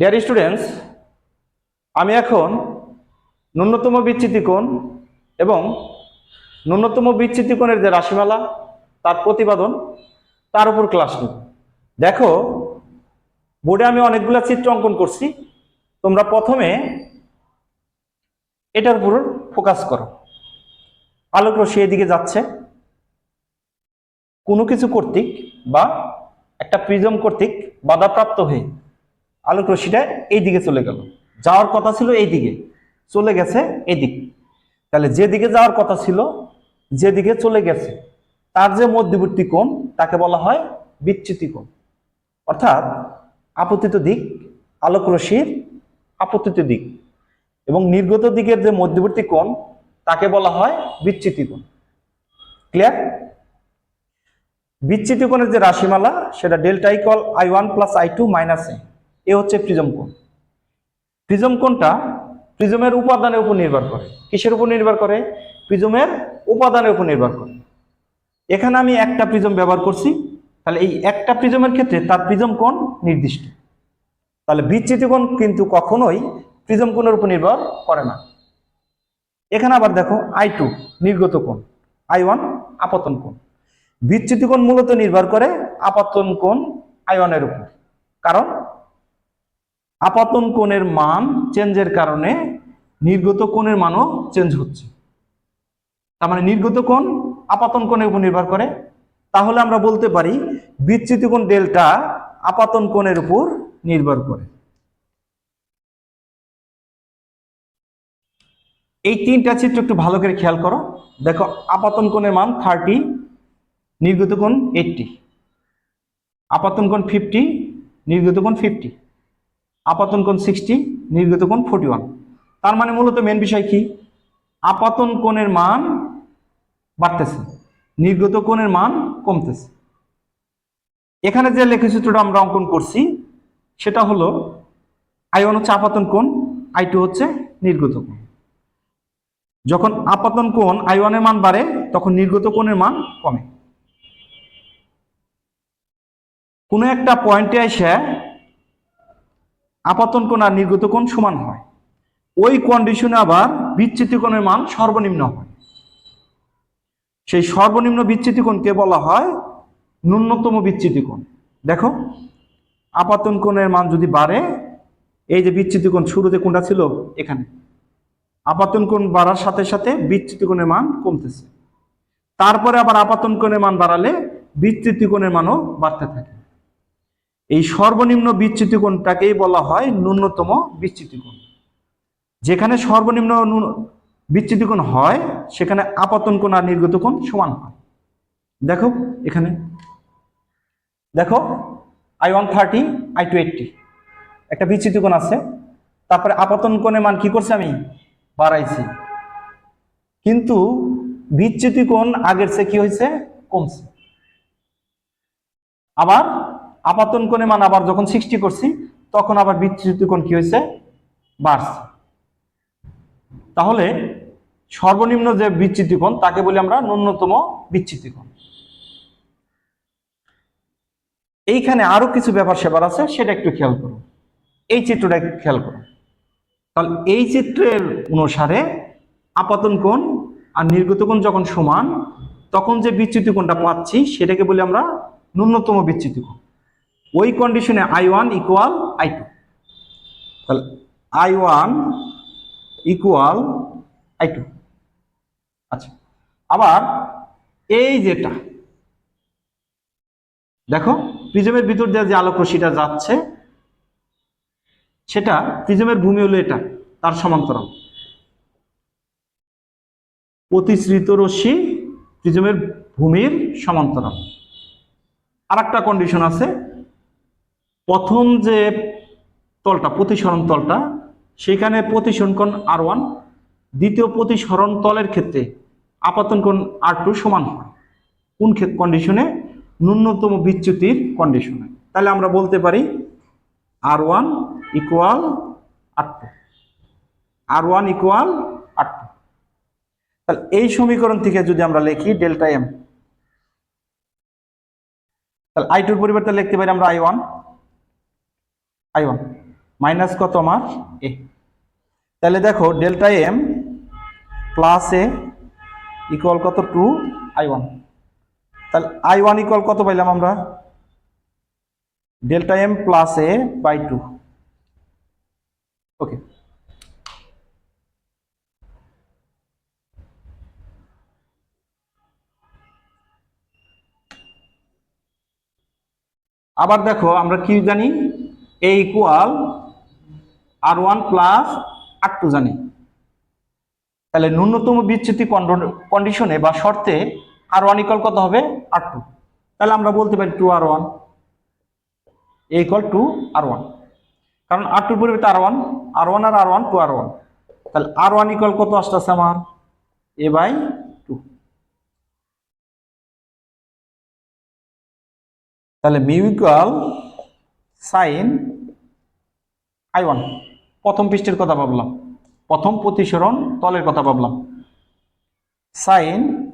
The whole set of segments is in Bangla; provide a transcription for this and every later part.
ডিয়ার স্টুডেন্টস আমি এখন ন্যূনতম বিচ্যুতি কোণ এবং ন্যূনতম বিচ্যুতি কোণের যে রাশিমালা, তার প্রতিপাদন তার উপর ক্লাস নেব। দেখো বোর্ডে আমি অনেকগুলো চিত্র অঙ্কন করছি। তোমরা প্রথমে এটার উপর ফোকাস করো। আলোক রশ্মি এদিকে যাচ্ছে। কোনো কিছু কর্তৃক বা একটা প্রিজম কর্তৃক বাধাপ্রাপ্ত হয়ে আলোক রশ্মিটা এই দিকে চলে গেল। যাওয়ার কথা ছিল এই দিকে চলে গেছে এদিক। তাহলে যেদিকে যাওয়ার কথা ছিল, যেদিকে চলে গেছে, তার যে মধ্যবর্তী কোণ, তাকে বলা হয় বিচ্যুতি কোণ। অর্থাৎ আপতিত দিক, আলোক রশ্মির আপতিত দিক এবং নির্গত দিকের যে মধ্যবর্তী কোণ, তাকে বলা হয় বিচ্যুতি কোণ। ক্লিয়ার? বিচ্যুতি কোণের যে রাশিমালা, সেটা delta equal i one plus i two minus A. A হচ্ছে প্রিজম কোণ। প্রিজম কোণটা প্রিজমের উপাদানের উপর নির্ভর করে। কিসের উপর নির্ভর করে? প্রিজমের উপাদানের উপর নির্ভর করে। এখানে আমি একটা প্রিজম ব্যবহার করছি, তাহলে এই একটা প্রিজমের ক্ষেত্রে তার প্রিজম কোণ নির্দিষ্ট। তাহলে বিচ্যুতি কোণ কিন্তু কখনোই প্রিজম কোণের উপর নির্ভর করে না। এখানে আবার দেখো আই টু নির্গত কোণ। আই ওয়ান আপতন কোণ। বিচ্যুতি কোণ মূলত নির্ভর করে আপতন কোণ আই ওয়ানের উপর। কারণ আপতন কোণের মান চেঞ্জের কারণে নির্গত কোণের মানও চেঞ্জ হচ্ছে। তার মানে নির্গত কোণ আপাতন কোণের উপর নির্ভর করে। তাহলে আমরা বলতে পারি বিচ্যুতি কোণ ডেল্টা আপাতন কোণের উপর নির্ভর করে। এই তিনটা চিত্র একটু ভালো করে খেয়াল করো। দেখো, আপাতন কোণের মান থার্টি নির্গত কোণ এইটটি আপাতন কোণ ফিফটি নির্গত কোণ ফিফটি আপাতন কোণ সিক্সটি নির্গত কোণ ফোর্টি ওয়ান তার মানে মূলত মেন বিষয় কি? আপাতন কোণের মান বাড়তেছে, নির্গত কোণের মান কমতেছে। এখানে যে লেখচিত্রটা আমরা অঙ্কন করছি, সেটা হলো আই ওয়ান হচ্ছে আপাতন কোণ, আই টু হচ্ছে নির্গত কোণ। যখন আপাতন কোণ আই ওয়ানের মান বাড়ে, তখন নির্গত কোণের মান কমে। কোনো একটা পয়েন্টে এসে আপাতন কোণ আর নির্গত কোণ সমান হয়। ওই কন্ডিশনে আবার বিচ্যুতি কোণের মান সর্বনিম্ন হয়। সেই সর্বনিম্ন বিচ্যুতি কোণকে বলা হয় ন্যূনতম বিচ্যুতি কোণ। দেখো, আপাতন কোণের মান যদি বাড়ে, এই যে বিচ্যুতি কোণ শুরুতে কোনটা ছিল এখানে, আপাতন কোণ বাড়ার সাথে সাথে বিচ্যুতি কোণের মান কমতেছে। তারপরে আবার আপাতন কোণের মান বাড়ালে বিচ্যুতি কোণের মানও বাড়তে থাকে। এই সর্বনিম্ন বিচ্যুতি কোণটাকেই বলা হয় ন্যূনতম বিচ্যুতি কোণ। যেখানে সর্বনিম্ন বিচ্যুতি কোণ হয়, সেখানে আপাতন কোণ আর নির্গত কোণ সমান হয়। দেখো এখানে। দেখো i one thirty i two eighty একটা বিচ্যুতি কোণ আছে, তারপরে আপাতন কোণের মান কি করছে আমি? বাড়াইছি। কিন্তু বিচ্যুতি কোণ আগের চেয়ে কি হয়েছে? কমছে। আবার আপাতন কোণে মান আবার যখন সিক্সটি করছি, তখন আবার বিচ্যুতি কোণ কি হয়েছে? বাড়ছে। তাহলে সর্বনিম্ন যে বিচ্যুতি কোণ, তাকে বলি আমরা ন্যূনতম বিচ্যুতি কোণ। এইখানে আরও কিছু ব্যাপার সেবার আছে, সেটা একটু খেয়াল করো। এই চিত্রটা একটু খেয়াল করো। তাহলে এই চিত্রের অনুসারে আপাতন কোণ আর নির্গত কোণ যখন সমান, তখন যে বিচ্যুতি কোণটা পাচ্ছি, সেটাকে বলি আমরা ন্যূনতম বিচ্যুতি কোণ। ওই কন্ডিশনে i one equal i two তাহলে i one equal i two আচ্ছা আবার এই যেটা, দেখো প্রিজমের ভিতর দিয়ে যে আলোক রশ্মিটা যাচ্ছে, সেটা প্রিজমের ভূমি হলো এটা, তার সমান্তরাল। প্রতিশ্রিত রশ্মি প্রিজমের ভূমির সমান্তরাল। আর একটা কন্ডিশন আছে প্রথম যে তলটা, প্রতিসরণ তলটা, সেখানে প্রতিসরণ কোণ আর ওয়ান দ্বিতীয় প্রতিসরণ তলের ক্ষেত্রে আপাতন কোণ আর টু সমান হয়। কোন কন্ডিশনে ন্যূনতম বিচ্যুতির কন্ডিশনে তাহলে আমরা বলতে পারি r one equal r two r one equal r two তাহলে এই সমীকরণ থেকে যদি আমরা লিখি ডেল্টা এম তাহলে আই টুর পরিবর্তে লিখতে পারি আমরা i one i one. Minus কত আমার? এ। তাহলে দেখো, delta M plus A equal কত? Two i one. তাহলে আই ওয়ান ইকুয়াল কত পাইলাম আমরা? Delta M plus A by two okay আবার দেখো, আমরা কি জানি? A equal r one plus r two জানি। তাহলে ন্যূনতম বিচ্যুতি কন্ডিশনে বা শর্তে আর ওয়ান ইকুয়াল কত হবে? আর টু তাহলে আমরা বলতে পারি two R one A equal to R one কারণ আর টুর পরিবর্তে R one R one R R one two R one তাহলে আর ওয়ান ইকুয়াল কত আসতেছে আমার? এ বাই টু তাহলে mu equal sine i one. প্রথম পৃষ্ঠের কথা ভাবলাম। প্রথম প্রতিসরণ তলের কথা ভাবলাম। Sine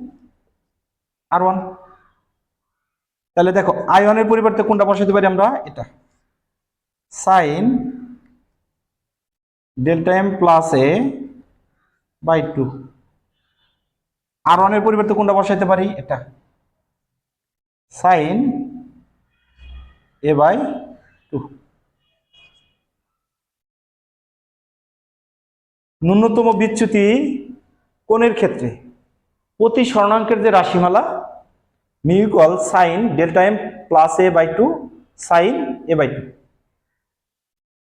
r one. তাহলে দেখো, আই ওয়ানের পরিবর্তে কোনটা বসাতে পারি আমরা? এটা। Sine delta M plus A by two. R ওয়ানের পরিবর্তে কোনটা বসাইতে পারি? এটা। সাইন এ বাই ন্যূনতম বিচ্যুতি কোণের ক্ষেত্রে। প্রতি স্বর্ণাঙ্কের যে রাশিমালা mu equal sine delta M plus A by two, sine A by two.